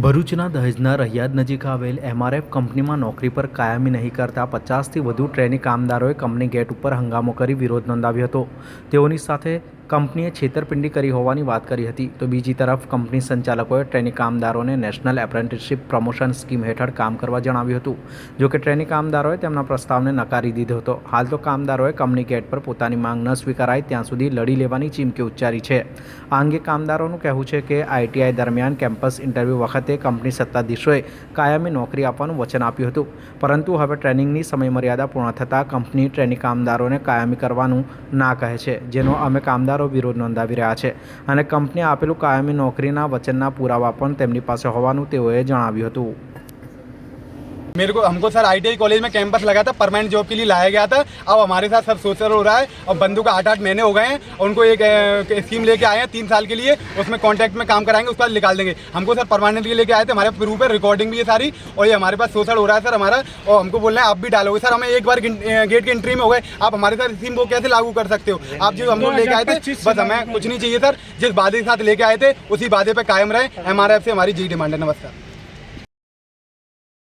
ભરૂચના દહેજના રહિયાદ નજીક આવેલ એમઆરએફ કંપનીમાં નોકરી પર કાયમી નહીં કરતા પચાસથી વધુ ટ્રેની કામદારોએ કંપની ગેટ ઉપર હંગામો કરી વિરોધ નોંધાવ્યો હતો. તેઓની સાથે કંપનીએ છેતરપિંડી કરી હોવાની વાત કરી હતી. તો બીજી તરફ, કંપની સંચાલકોએ ટ્રેની કામદારોને નેશનલ એપ્રેન્ટિસશીપ પ્રમોશન સ્કીમ હેઠળ કામ કરવા જણાવ્યું હતું. જો કે ટ્રેની કામદારોએ તેમના પ્રસ્તાવને નકારી દીધો હતો. હાલ તો કામદારોએ કંપની ગેટ પર પોતાની માંગ ન સ્વીકારાય, ત્યાં સુધી લડી લેવાની ચીમકી ઉચ્ચારી છે. આ અંગે કામદારોનું કહેવું છે કે આઈટીઆઈ દરમિયાન કેમ્પસ ઇન્ટરવ્યૂ વખતે કંપની સત્તાધીશોએ કાયમી નોકરી આપવાનું વચન આપ્યું હતું. પરંતુ હવે ટ્રેનિંગની સમયમર્યાદા પૂર્ણ થતાં કંપની ટ્રેની કામદારોને કાયમી કરવાનું ના કહે છે, જેનો અમે કામદારો વિરોધ નોંધાવી રહ્યા છે અને કંપનીએ આપેલું કાયમી નોકરીના વચનના પુરાવા પણ તેમની પાસે હોવાનું તેઓએ જણાવ્યું હતું. मेरे को हमको सर आईटीआई कॉलेज में कैंपस लगा था परमानेंट जॉब के लिए लाया गया था। अब हमारे साथ सब सोशल हो रहा है। और बंधु का आठ आठ महीने हो गए हैं, और उनको एक स्कीम लेके आए हैं तीन साल के लिए। उसमें कॉन्ट्रैक्ट में काम कराएँगे, उसके बाद निकाल देंगे। हमको सर परमानेंट के लेके आए थे, हमारे प्रूफ है रिकॉर्डिंग भी है सारी, और ये हमारे पास सोशल हो रहा है सर हमारा। और हमको बोल रहे हैं, आप भी डालोगे। सर, हमें एक बार गेट के एंट्री में हो गए। आप हमारे साथ स्कीम को कैसे लागू कर सकते हो? आप जो हम लोग लेके आए थे, बस हमें कुछ नहीं चाहिए सर। जिस वादे के साथ लेके आए थे, उसी वादे पर कायम रहे। एमआरएफ से हमारी जी डिमांड है। नमस्कार।